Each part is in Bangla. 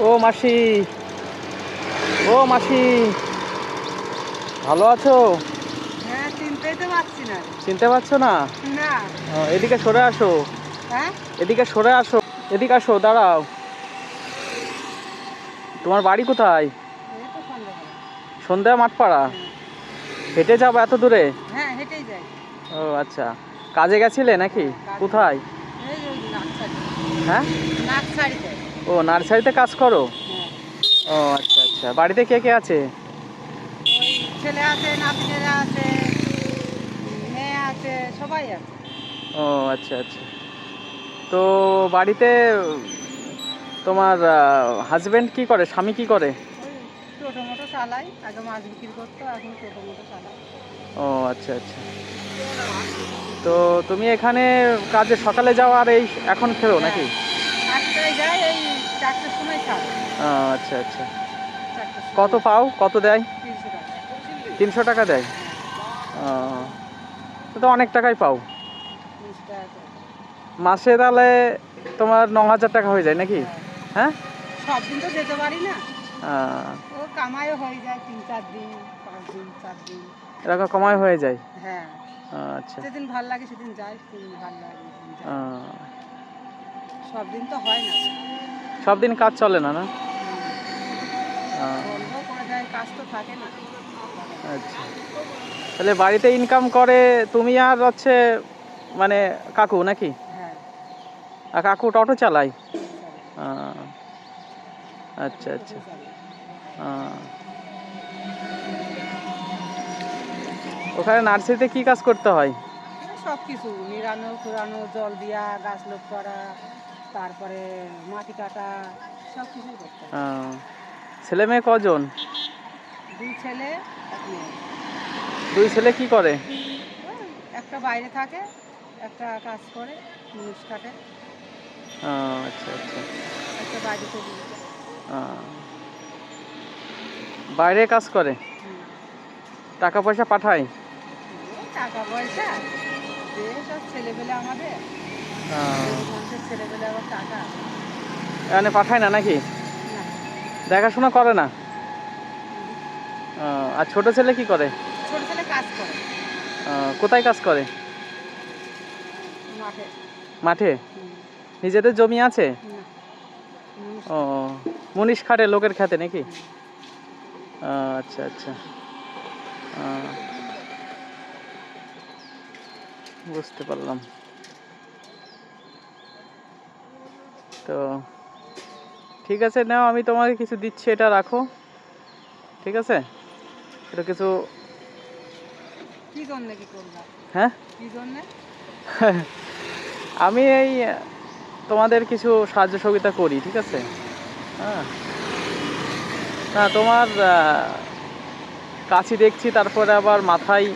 ও মাসি। ও মাসি। ভালো আছো? হ্যাঁ চিনতে পারছ না? এদিকে সরে আসো। হ্যাঁ? এদিকে সরে আসো। এদিকে আসো দাঁড়াও। তোমার বাড়ি কোথায়? সন্ধ্যা মাঠপাড়া? হেঁটে যাব এত দূরে? হ্যাঁ ও আচ্ছা। কাজে গেছিলে নাকি? কোথায়? হ্যাঁ? ও নার্সারিতে কাজ করো? হ্যাঁ। ও আচ্ছা আচ্ছা। বাড়িতে কে কে আছে? ছেলে আছে নাতিনেরা আছে মেয়ে আছে সবাই আছে। ও আচ্ছা আচ্ছা। তো বাড়িতে তোমার হাজবেন্ড কি করে? স্বামী কি করে? টোটো মোটো আগে মাছ বিক্রি করতো এখন টোটো মোটো চালাই ও আচ্ছা আচ্ছা। তো তুমি এখানে কাজে সকালে যাও আর এই এখন ফেরো নাকি? আচ্ছা আচ্ছা। কত পাও? কত দেয়? তিনশো টাকা। দেয়? হ্যাঁ তো অনেক টাকাই পাও। মাসে তাহলে তোমার ন হাজার টাকা হয়ে যায় নাকি? হ্যাঁ। সব দিন তো যেতে পারি না। ও কামাইও হয়ে যায় তিন চার দিন পাঁচ দিন চার দিন। এরকম কমাই হয়ে যায়? হ্যাঁ। আচ্ছা। যেদিন ভালো লাগে সেদিন যাই সেদিন ভালো লাগে সব দিন তো হয় না। সব দিন কাজ চলে না না? বন্ধ করে দেয় কাজ তো থাকে না। আচ্ছা। তাহলে বাড়িতে ইনকাম করে তুমি আর হচ্ছে মানে কাকু নাকি? হ্যাঁ। আর কাকু টোটো আহ, আচ্ছা আচ্ছা। ওখানে নার্সারিতে কি কাজ করতে হয়? সব কিছু নিরানো ফুরানো জল দিয়া গাছ লোক করা তারপরে মাটি কাটা সব কিছুই করতে ছেলে মেয়ে কজন? দুই ছেলে দুই ছেলে কি করে? একটা বাইরে থাকে একটা কাজ করে মুনিশ কাটে। আচ্ছা আচ্ছা। একটা বাইরে চলে বাইরে কাজ করে? টাকা পয়সা পাঠায়? টাকা পয়সা সব ছেলেপেলে আমাদের। ছেলেপেলে আবার টাকা এখানে পাঠায় না নাকি? দেখাশোনা করে না? আর ছোট ছেলে কি করে? ছোট ছেলে কাজ করে। কোথায় কাজ করে? মাঠে। মাঠে? নিজেদের জমি আছে? ও মনীষ খাটে লোকের খাতে নাকি? আচ্ছা আচ্ছা। বুঝতে পারলাম। তো ঠিক আছে নাও আমি তোমাকে কিছু দিচ্ছি এটা রাখো। ঠিক আছে? এটা কিছু হ্যাঁ? আমি এই তোমাদের কিছু সাহায্য সহযোগিতা করি ঠিক আছে? হ্যাঁ। না তোমার কাছি দেখছি তারপরে আবার মাথায়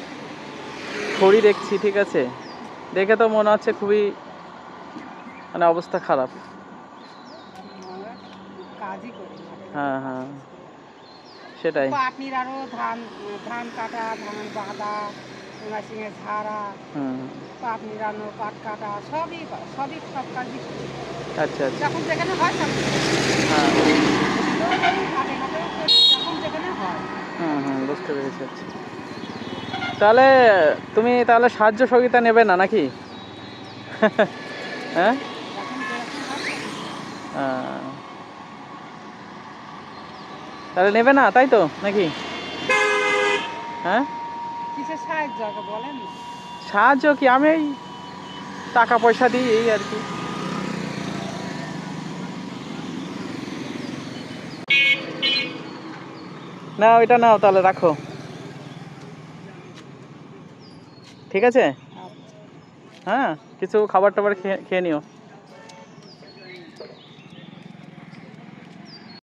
খড়ি দেখছি ঠিক আছে? দেখে তো মনে হচ্ছে খুবই মানে অবস্থা খারাপ। কাজই করি। হ্যাঁ হ্যাঁ। সেটাই। পাটনির আরও ধান ধান কাটা ধান বাঁধা মেশিনে ঝাড়া হুম। পাট নিরানো পাট কাটা সবই সবই সব কাজই করি। আচ্ছা আচ্ছা। যখন যেখানে হয় তখন। হ্যাঁ। যখন যেখানে হয়। হুম হুম বুঝতে পেরেছি। আচ্ছা তাহলে তুমি তাহলে সাহায্য সহযোগিতা নেবে না নাকি? হ্যাঁ যখন যেরকম হয় তখন। আহ, তাহলে নেবে না তাই তো? নাকি? হ্যাঁ? কিসের সাহায্য বলেন। সাহায্য কি? আমি এই টাকা পয়সা দিই এই আর কি। না ওইটা নাও তাহলে রাখো। ঠিক আছে? আচ্ছা। হ্যাঁ কিছু খাবার টাবার খেয়ে খেয়ে নিও।